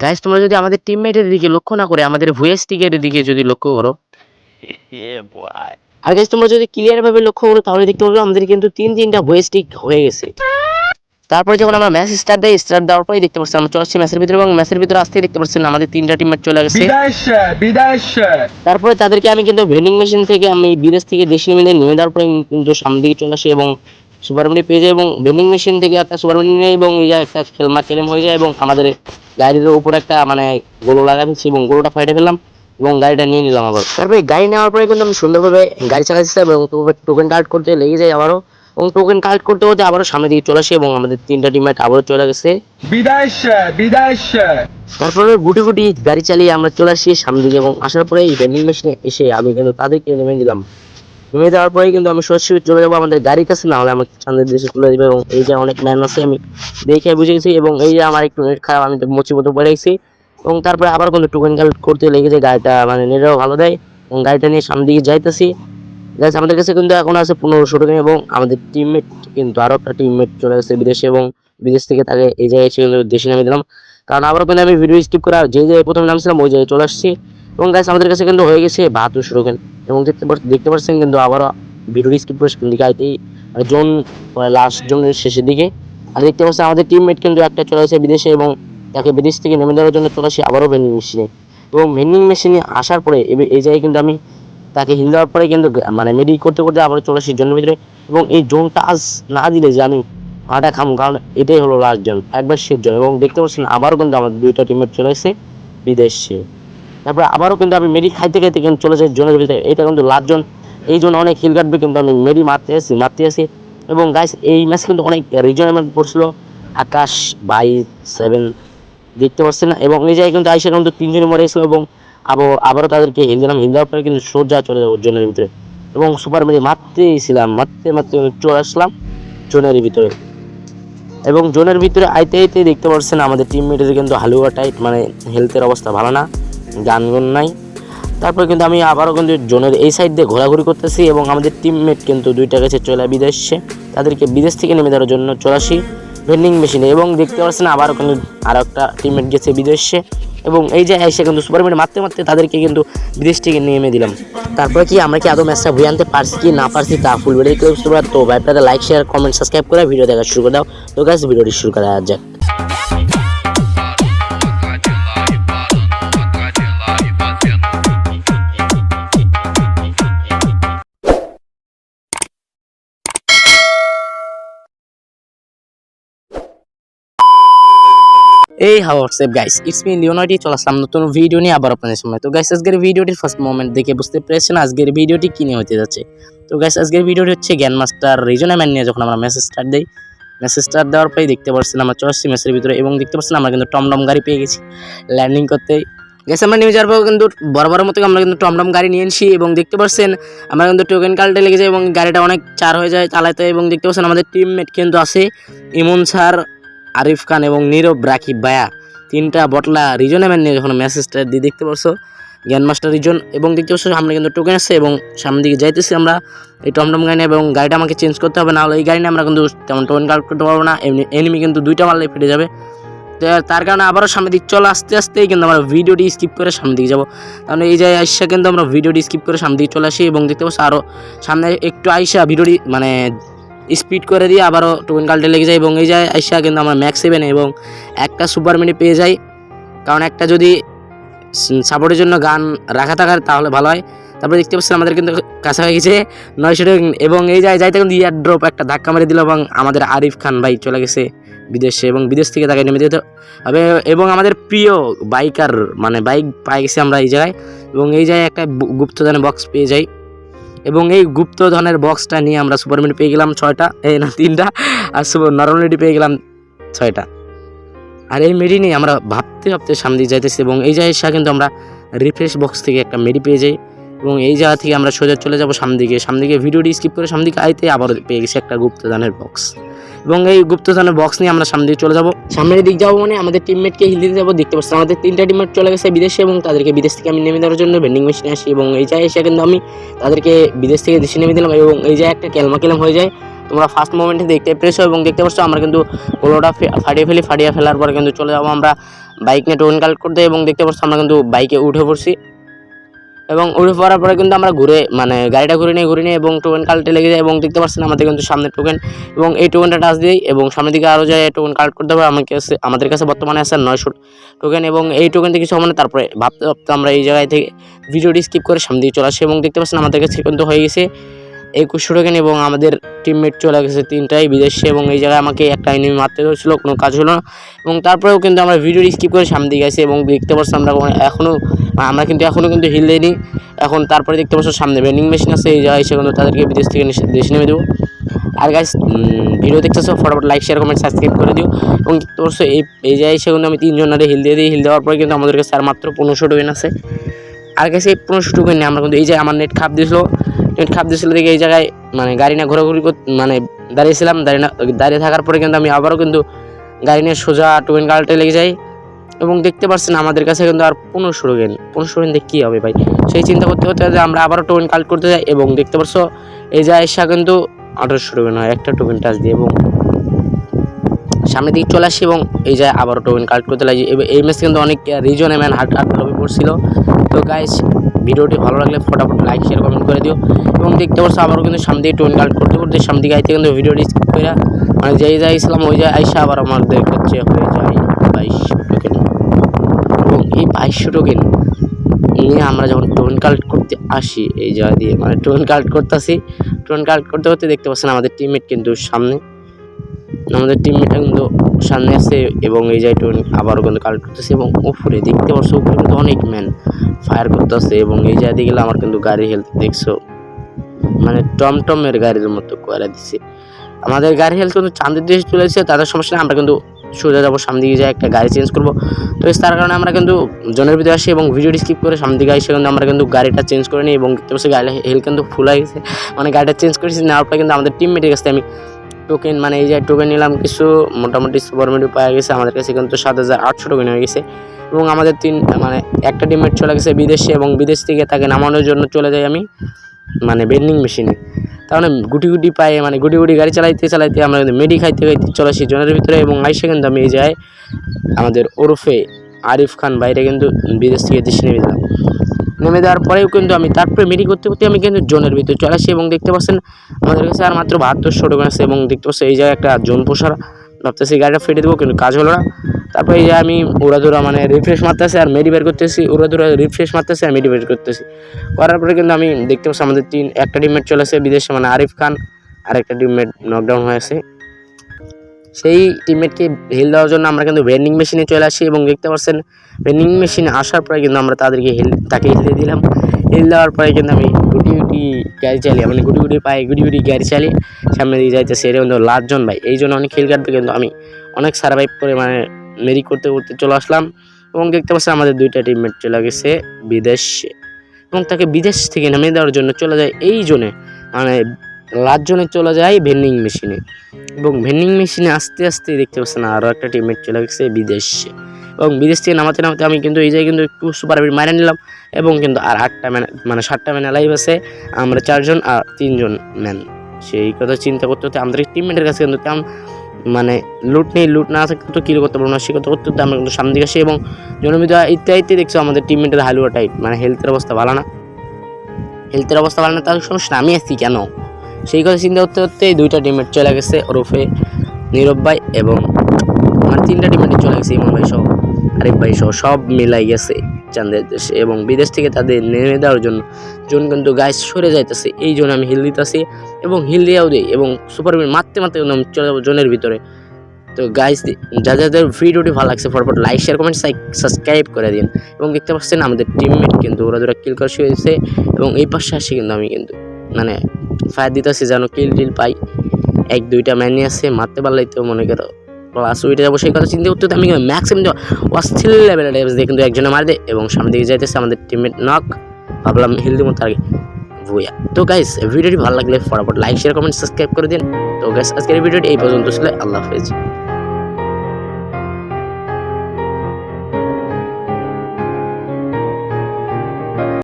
Guys তোমরা যদি আমাদের টিমমেটের দিকে লক্ষ্য না করে আমাদের ভয়েস টিকের দিকে যদি লক্ষ্য করো. আর গাইস তোমরা যদি ক্লিয়ার ভাবে লক্ষ্য করো তাহলে দেখতে পাবে আমাদের কিন্তু তিন তিনটা ভয়েস টিক হয়ে গেছে। তারপরে যখন আমরা ম্যাচ স্টার্ট দেই স্টার্ট দেওয়ার পরে দেখতে পাচ্ছি আমরা চলে আসছি ম্যাচের ভিতরে এবং ম্যাচের ভিতরে আসতেই দেখতে পাচ্ছেন আমাদের তিনটা টিমমেট চলে গেছে। বিদায় বিদায় তারপরে তাদেরকে আমি কিন্তু ভেন্ডিং মেশিন থেকে আমি বিদেশ থেকে দেশি নিয়ে নেমে দেওয়ার পরে কিন্তু সামনে দিকে চলে আসি এবং সুপার মিনি পেয়ে যায় এবং ভেন্ডিং মেশিন থেকে একটা সুপার মিনি নেই এবং এই যে একটা খেলমা কেলেম হয়ে যায় এবং আমাদের গাড়ির উপর একটা মানে গোলো লাগা ফেলছি এবং গোলোটা ফাইটে ফেললাম এবং গাড়িটা নিয়ে নিলাম আবার। তারপরে গাড়ি নেওয়ার পরে কিন্তু আমি সুন্দরভাবে গাড়ি চালাচ্ছিলাম এবং টোকেন কার্ড করতে লেগে যায় আবারও। এবং টোকেন কালেক্ট করতে করতে আবারও সামনে দিকে চলে আসি এবং আমাদের তিনটা টিমমেট আবারও চলে গেছে। বিদায় বিদায় তারপরে গুটি গুটি গাড়ি চালিয়ে আমরা চলে আসি সামনে দিকে এবং আসার পরে এই ভেন্ডিং মেশিনে এসে আমি কিন্তু তাদেরকে নেমে দিলাম নেমে দেওয়ার পরে কিন্তু আমি সরাসরি চলে যাব, আমাদের গাড়ির কাছে না হলে আমাকে সামনের দেশে তুলে দিবে এবং এই যে অনেক ম্যান আছে, আমি দেখে বুঝে গেছি এবং এই যে আমার একটু নেট খারাপ, আমি মুচি মতো পড়ে গেছি এবং তারপরে আবার কিন্তু টোকেন কালেক্ট করতে লেগেছে, গাড়িটা মানে নেটও ভালো দেয় এবং গাড়িটা নিয়ে সামনের দিকে যাইতেছি। গাইস আমাদের কাছে কিন্তু এখন আছে পনেরোশো টাকা এবং আমাদের টিমমেট কিন্তু আরও একটা টিমমেট চলে গেছে বিদেশে এবং বিদেশ থেকে তাকে এই জায়গায় এসে কিন্তু দেশে নামিয়ে দিলাম। কারণ আবার কিন্তু আমি ভিডিও স্কিপ করা যে জায়গায় প্রথমে নামছিলাম, ওই জায়গায় চলে আসছি। এবং গাইস আমাদের কাছে কিন্তু হয়ে গেছে বাহাত্তর টোকেন এবং দেখতে দেখতে পাচ্ছেন কিন্তু আবারও ভিডিও স্কিপ করে সেখান দিকে আইতেই জোন লাস্ট জোনের শেষের দিকে। আর দেখতে পাচ্ছেন আমাদের টিমমেট কিন্তু একটা চলে আসে বিদেশে এবং তাকে বিদেশ থেকে নেমে দেওয়ার জন্য চলে আসি আবারও ভেন্ডিং মেশিনে এবং ভেন্ডিং মেশিনে আসার পরে এই জায়গায় কিন্তু আমি তাকে হিল দেওয়ার পরে কিন্তু মানে মেডি করতে করতে আবার চলে আসি জোনের ভিতরে। এবং এই জোনটা আজ না দিলে যে আমি হাঁটা খামু, কারণ এটাই হলো লাস্ট জোন, একবার শেষ জোন। এবং দেখতে পাচ্ছেন আবারও কিন্তু আমাদের দুইটা টিমের চলে এসেছে বিদেশে। তারপরে আবারও কিন্তু আমি মেরি খাইতে খাইতে কিন্তু চলে যাই জোনের ভিতরে এটা কিন্তু লাস্ট জোন এই জন্য অনেক হিল কাটবে কিন্তু আমি মেরি মারতে আসি মারতে আসি। এবং গাইস এই ম্যাচ কিন্তু অনেক রিজনেবল পড়ছিল। আকাশ বাই সেভেন দেখতে পাচ্ছেন না। এবং এই জায়গায় কিন্তু আইসা কিন্তু তিনজনে মরে গেছিল এবং আবার, আবারও তাদেরকে হিল দিলাম। হিল দেওয়ার পরে কিন্তু সোজা চলে যাব জোনের ভিতরে। এবং সুপার মেরি মারতেই ছিলাম, মারতে মারতে চলে আসলাম জোনের ভিতরে। এবং জোনের ভিতরে আইতে আইতে দেখতে পাচ্ছেন আমাদের টিমমেটের কিন্তু হালুয়া টাইট মানে হেলথের অবস্থা ভালো না। গুন নাই। তারপরে কিন্তু আমি আবারও কিন্তু জোনের এই সাইড দিয়ে ঘোরাঘুরি করতেছি এবং আমাদের টিমমেট কিন্তু দুইটা গেছে চলে বিদেশে। তাদেরকে বিদেশ থেকে নেমে দেওয়ার জন্য চলে আসি ভেন্ডিং মেশিনে এবং দেখতে পাচ্ছেন আবারও কিন্তু আরও একটা টিমমেট গেছে বিদেশে। এবং এই যে এসে কিন্তু সুপারমেট মারতে মারতে তাদেরকে কিন্তু বিদেশ থেকে নেমে দিলাম। তারপরে কি আমরা কি আদৌ ম্যাচটা ভুয়ে আনতে পারছি কি না পারছি তা ফুল ভিডিও তোমরা। তো ভাইটাতে লাইক শেয়ার কমেন্ট সাবস্ক্রাইব করে ভিডিও দেখা শুরু করে দাও। তো গাছ ভিডিওটি শুরু করা যাক। এই WhatsApp guys it's me Leonardi চলে আসলাম নতুন ভিডিও নিয়ে আবার আপনাদের সামনে। তো গাইস আজকের ভিডিওটির ফার্স্ট মোমেন্ট দেখে বুঝতে পেরেছেন আজকের ভিডিওটি কি নিয়ে হতে যাচ্ছে। তো গাইস আজকের ভিডিওটি হচ্ছে জ্ঞান মাস্টার রিজনে ম্যান নিয়ে যখন আমরা মেসেজ স্টার্ট দিই মেসেজ স্টার্ট দেওয়ার পরেই দেখতে পাচ্ছেন আমরা আসছি মেসের ভিতরে এবং দেখতে পাচ্ছেন আমরা কিন্তু টমটম গাড়ি পেয়ে গেছি ল্যান্ডিং করতে। গেছে আমরা নেমে যাওয়ার পর কিন্তু বরাবর মতো আমরা কিন্তু টমটম গাড়ি নিয়ে এসেছি এবং দেখতে পাচ্ছেন আমরা কিন্তু টোকেন কার্ডে লেগে যায় এবং গাড়িটা অনেক চার হয়ে যায়, চালাতে এবং দেখতে পাচ্ছেন আমাদের টিমমেট কিন্তু আছে। ইমন স্যার আরিফ খান এবং নীরব রাকিব ভায়া তিনটা বটলা রিজনে ম্যান নিয়ে যখন মেসেজটা দিয়ে দেখতে পারছ। জ্ঞান মাস্টার রিজন এবং দেখতে পাচ্ছ সামনে কিন্তু টোকেন আসছে এবং সামনের দিকে যাইতেছি আমরা। এই টমটম গাড়ি এবং গাড়িটা আমাকে চেঞ্জ করতে হবে না হলে এই গাড়ি নিয়ে আমরা কিন্তু তেমন টোকেন কালেক্ট করতে পারব না। এমনি এনিমি কিন্তু দুইটা মারলে ফেটে যাবে। তার কারণে আবারও সামনের দিকে চলে আস্তে আস্তেই কিন্তু আমরা ভিডিওটি স্কিপ করে সামনের দিকে যাব। কারণ এই যে আইসা কিন্তু আমরা ভিডিওটি স্কিপ করে সামনের দিকে চলে আসি এবং দেখতে পাচ্ছি আরও সামনে একটু আইসা ভিডিওটি মানে স্পিড করে দিয়ে আবারও টোকেন কালটে লেগে যায় এবং এই যায় আইসা কিন্তু আমরা ম্যাক্স সেভেন এবং একটা সুপার মিনি পেয়ে যাই। কারণ একটা যদি সাপোর্টের জন্য গান রাখা থাকার তাহলে ভালো হয়। তারপরে দেখতে পাচ্ছেন আমাদের কিন্তু কাছে হয়ে গেছে নয়শো এবং এই যায় যাইতে কিন্তু ইয়ার ড্রপ একটা ধাক্কা মেরে দিল এবং আমাদের আরিফ খান ভাই চলে গেছে বিদেশে এবং বিদেশ থেকে তাকে নেমে যেতে হবে। এবং আমাদের প্রিয় বাইকার মানে বাইক পাই গেছি আমরা এই জায়গায় এবং এই জায়গায় একটা গুপ্তধনের বক্স পেয়ে যাই। এবং এই গুপ্তধনের বক্সটা নিয়ে আমরা সুপারম্যান পেয়ে গেলাম ছয়টা। এই না, তিনটা। আর সুপার নরমালিটি পেয়ে গেলাম ছয়টা। আর এই মেডি নিয়ে আমরা ভাবতে ভাবতে সামনে দিকে যাইতেছি এবং এই জায়গায় কিন্তু আমরা রিফ্রেশ বক্স থেকে একটা মেডি পেয়ে যাই এবং এই জায়গা থেকে আমরা সোজা চলে যাব সামনে দিকে। সামনে দিকে ভিডিওটি স্কিপ করে সামনে দিকে আইতে আবার পেয়ে গেছি একটা গুপ্তদানের বক্স এবং এই গুপ্তদানের বক্স নিয়ে আমরা সামনে দিকে চলে যাব। সামনের দিক যাব মানে আমাদের টিমমেটকে হিল দিতে যাব, দেখতে পাচ্ছি আমাদের তিনটা টিমমেট চলে গেছে বিদেশে এবং তাদেরকে বিদেশ থেকে আমি নেমে দেওয়ার জন্য ভেন্ডিং মেশিনে আসি এবং এই জায়গায় এসে কিন্তু আমি তাদেরকে বিদেশ থেকে দেশে নেমে দিলাম এবং এই জায়গায় একটা কেলমা কেলাম হয়ে যায়। তোমরা ফার্স্ট মোমেন্টে দেখতে পেরেছ এবং দেখতে পাচ্ছ আমরা কিন্তু গোলোটা ফাটিয়ে ফেলি, ফাটিয়ে ফেলার পর কিন্তু চলে যাব আমরা বাইক নিয়ে টোকেন কালেক্ট করতে এবং দেখতে পাচ্ছি আমরা কিন্তু বাইকে উঠে পড়ছি। এবং উড়ে পড়ার পরে কিন্তু আমরা ঘুরে মানে গাড়িটা ঘুরে নিয়ে ঘুরে নিয়ে এবং টোকেন কালেক্টে লেগে যায় এবং দেখতে পাচ্ছেন আমাদের কিন্তু সামনে টোকেন এবং এই টোকেনটা টাচ দিই এবং সামনের দিকে আরও যায় টোকেন কালেক্ট করতে হবে। আমাকে আমাদের কাছে বর্তমানে আছে নয়শো টোকেন এবং এই টোকেন থেকে কিছু হবে না, তারপরে ভাবতে ভাবতে আমরা এই জায়গায় থেকে ভিডিওটি স্কিপ করে সামনে দিকে চলে আসি এবং দেখতে পাচ্ছেন আমাদের কাছে কিন্তু হয়ে গেছে একুশশো টোকেন এবং আমাদের টিমমেট চলে গেছে তিনটাই বিদেশে এবং এই জায়গায় আমাকে একটা এনিমি মারতে ধরছিল কোনো কাজ হলো না। এবং তারপরেও কিন্তু আমরা ভিডিওটি স্কিপ করে সামনে দিকে আসি এবং দেখতে পাচ্ছি আমরা এখনও আমরা কিন্তু এখনও কিন্তু হিল দিইনি এখন তারপরে দেখতে পাচ্ছ সামনে ভেন্ডিং মেশিন আছে, এই জায়গায় এসে কিন্তু তাদেরকে বিদেশ থেকে দেশে নেমে দেবো। আর গাইস ভিডিও দেখতেছো, ফটাফট লাইক শেয়ার কমেন্ট সাবস্ক্রাইব করে দিও। এবং দেখতে এই এই জায়গায় এসে আমি তিনজনের হিল দিয়ে দিই। হিল দেওয়ার পরে কিন্তু আমাদের কাছে আর মাত্র পনেরোশো টোকেন আছে। আর কাছে এই পনেরোশো টোকেন আমরা কিন্তু এই যে আমার নেট খাপ দিয়েছিল নেট খাপ দিয়েছিল দেখে এই জায়গায় মানে গাড়ি না ঘোরাঘুরি মানে দাঁড়িয়েছিলাম, দাঁড়িয়ে না দাঁড়িয়ে থাকার পরে কিন্তু আমি আবারও কিন্তু গাড়ি নিয়ে সোজা টোকেন কালটে লেগে যাই। এবং দেখতে পাচ্ছেন আমাদের কাছে কিন্তু আর পনেরোশো টোকেন পনেরোশো দেখ কী হবে ভাই? সেই চিন্তা করতে করতে যে আমরা আবারও টোকেন কালেক্ট করতে যাই এবং দেখতে পাচ্ছ এই যে আয়সা কিন্তু আঠারোশো টোকেন হয়, একটা টোকেন টাচ দিয়ে এবং সামনের দিকে চলে আসি এবং এই যে আবারও টোকেন কালেক্ট করতে লাগি। এই ম্যাচ কিন্তু অনেক রিজনে ম্যান হার্ট হাট লবি পড়ছিল। তো গাইস ভিডিওটি ভালো লাগলে ফটাফট লাইক শেয়ার কমেন্ট করে দিও। এবং দেখতে পাচ্ছ আবারও কিন্তু সামনে দিকে টোকেন কালেক্ট করতে করতে সামনে দিকে আইতে কিন্তু ভিডিওটি স্কিপ করে মানে যেই যাই ইসলাম ওই যায় আইসা আবার আমাদের কাছে হয়ে যায় বাইশশো টোকেন। এবং এই বাইশশো টোকেন নিয়ে আমরা যখন টোকেন কালেক্ট করতে আসি, এই জায়গা দিয়ে মানে টোকেন কালেক্ট করতেছি টোকেন কালেক্ট করতে করতে দেখতে পাচ্ছেন আমাদের টিমমেট কিন্তু সামনে। আমাদের টিমমেট কিন্তু সামনে আছে এবং এই জায়গায় টোকেন আবারও কিন্তু কালেক্ট করতেছে এবং উপরে দেখতে পাচ্ছ উপরে কিন্তু অনেক ম্যান ফায়ার করতেছে এবং এই জায়গা দিয়ে গেলে আমার কিন্তু গাড়ি হেলথ দেখছ। মানে টমটমের গাড়ির মতো করে দিচ্ছে আমাদের গাড়ি হেলথ কিন্তু চাঁদের দেশে চলে এসেছে, তাদের সমস্যা নেই, আমরা কিন্তু সোজা যাব, সামনে দিকে যাই, একটা গাড়ি চেঞ্জ করব। তো তার কারণে আমরা কিন্তু জনের ভিতরে আসি এবং ভিডিওটি স্কিপ করে সামনে দিকে আসি কিন্তু আমরা কিন্তু গাড়িটা চেঞ্জ করে নিই এবং দেখতে পাচ্ছি গাড়িটা হেল কিন্তু ফুল হয়ে গেছে। মানে গাড়িটা চেঞ্জ করেছি, নেওয়ার পরে কিন্তু আমাদের টিমমেটের কাছে আমি টোকেন মানে এই যে টোকেন নিলাম, কিছু মোটামুটি সুপার মিডু পাওয়া গেছে। আমাদের কাছে কিন্তু সাত হাজার আটশো টোকেন হয়ে গেছে। এবং আমাদের তিন মানে একটা টিমমেট চলে গেছে বিদেশে এবং বিদেশ থেকে তাকে নামানোর জন্য চলে যাই আমি মানে বেন্ডিং মেশিনে তাহলে গুটি গুটি পায়ে মানে গুটি গুটি গাড়ি চালাইতে চালাইতে আমরা কিন্তু মেডি খাইতে খাইতে চলে আসি জনের ভিতরে এবং আইসে কিন্তু আমি এই যাই আমাদের ওরফে আরিফ খান বাইরে কিন্তু বিদেশ থেকে দেশে নেমে দিলাম নেমে দেওয়ার পরেও কিন্তু আমি তারপরে মেডি করতে করতে আমি কিন্তু জোনের ভিতরে চলে আসি এবং দেখতে পাচ্ছেন আমাদের কাছে আর মাত্র বাহাত্তরশো টোকেন আছে এবং দেখতে পাচ্ছি এই জায়গায় একটা জোন পোষার, ভাবতেছি গাড়িটা ফেটে দেবো কিন্তু কাজ হলো না। তারপরে এই যে আমি উড়াধুরা মানে রিফ্রেশ মারতেছি আর মেডি বের করতেছি উড়াধুরা রিফ্রেশ মারতেছি আর মেডি বের করতেছি। করার পরে কিন্তু আমি দেখতে পাচ্ছি আমাদের তিন, একটা টিমমেট চলে আসে বিদেশে মানে আরিফ খান আর একটা টিমমেট নকডাউন হয়েছে সেই টিমমেটকে হেল দেওয়ার জন্য আমরা কিন্তু ভেন্ডিং মেশিনে চলে আসি এবং দেখতে পাচ্ছেন ভেন্ডিং মেশিনে আসার পরে কিন্তু আমরা তাদেরকে হেল তাকে হিল দিয়ে দিলাম। হেল দেওয়ার পরে কিন্তু আমি গুটি গুটি গাড়ি চালিয়ে মানে গুটি গুটি পায়ে গুটি গুটি গাড়ি চালিয়ে সামনে দিয়ে যাইতেছে। এটা কিন্তু লাস্টজন ভাই, এই জন্য অনেক হিল কাটতে কিন্তু আমি অনেক সার্ভাইভ করে মানে মেরি করতে করতে চলে আসলাম এবং দেখতে পাচ্ছেন আমাদের দুইটা টিমমেট চলে গেছে বিদেশে এবং তাকে বিদেশ থেকে নামিয়ে দেওয়ার জন্য চলে যায় এই জোনে। মানে লাস্ট জোনে চলে যায় ভেন্ডিং মেশিনে। এবং ভেন্ডিং মেশিনে আস্তে আস্তে দেখতে পাচ্ছেন আরও একটা টিমমেট চলে গেছে বিদেশে। এবং বিদেশ থেকে নামাতে নামাতে আমি কিন্তু এই জায়গায় কিন্তু একটু সুপার বিট মারে নিলাম এবং কিন্তু আর আটটা ম্যান মানে সাতটা ম্যান লাইভ আছে। আমরা চারজন আর তিনজন ম্যান সেই কথা চিন্তা করতে হতে আমাদের টিমমেটের কাছে কিন্তু তেমন মানে লুট নেই লুট না থাকলে তো কিলো করতে পারব না। সে কথা করতে হতে আমরা কিন্তু সামনে দিকে আসি এবং জনমিত ইত্যাদি দেখছ আমাদের টিমমেটের হালুয়া টাইপ মানে হেলথের অবস্থা ভালো না। হেলথের অবস্থা ভালো না, তার সমস্যা আমি আসছি কেন? সেই কথা চিন্তা করতে করতে দুইটা টিমমেট চলে গেছে, ওরফে নীরব ভাই এবং মানে তিনটা টিমমেট চলে গেছে, ইমন ভাই সহ, আরিফ ভাই সহ, সব মিলাই গেছে চান্দের দেশে এবং বিদেশ থেকে তাদের নেমে দেওয়ার জন্য, জন কিন্তু গাছ সরে যাইতেছে, এই জন্য আমি হিল দিতেছি এবং হিল দিয়েও দিই এবং সুপার মারতে মারতে কিন্তু আমি চলে যাব জোনের ভিতরে। তো গাইস যা যাদের ভিডিওটি ভালো লাগছে, ফটফট লাইক শেয়ার কমেন্ট সাবস্ক্রাইব করে দিন এবং দেখতে পাচ্ছেন আমাদের টিমমেট কিন্তু ওরা দুরা কিল করা শুরু হয়েছে এবং এই পাশে আসে কিন্তু আমি কিন্তু মানে ফায়ার দিতেছি যেন কিল টিল পাই। এক, দুইটা ম্যানি আছে, মারতে পারলেই তো মনে করো প্লাস উইটে যাব, সেই কথা চিন্তা করতে আমি ম্যাক্সিমাম অস্থির লেভেলের ড্যামেজ দিয়ে কিন্তু একজনে মারে এবং সামনে দিকে যাইতেছে আমাদের টিমমেট নক ভাবলাম হিল মতো আগে। ভুয়া। তো গাইস ভিডিওটি ভালো লাগলে ফটাফট লাইক শেয়ার কমেন্ট সাবস্ক্রাইব করে দিন। তো গাইস আজকের ভিডিওটি এই পর্যন্ত ছিল। আল্লাহ হাফেজ।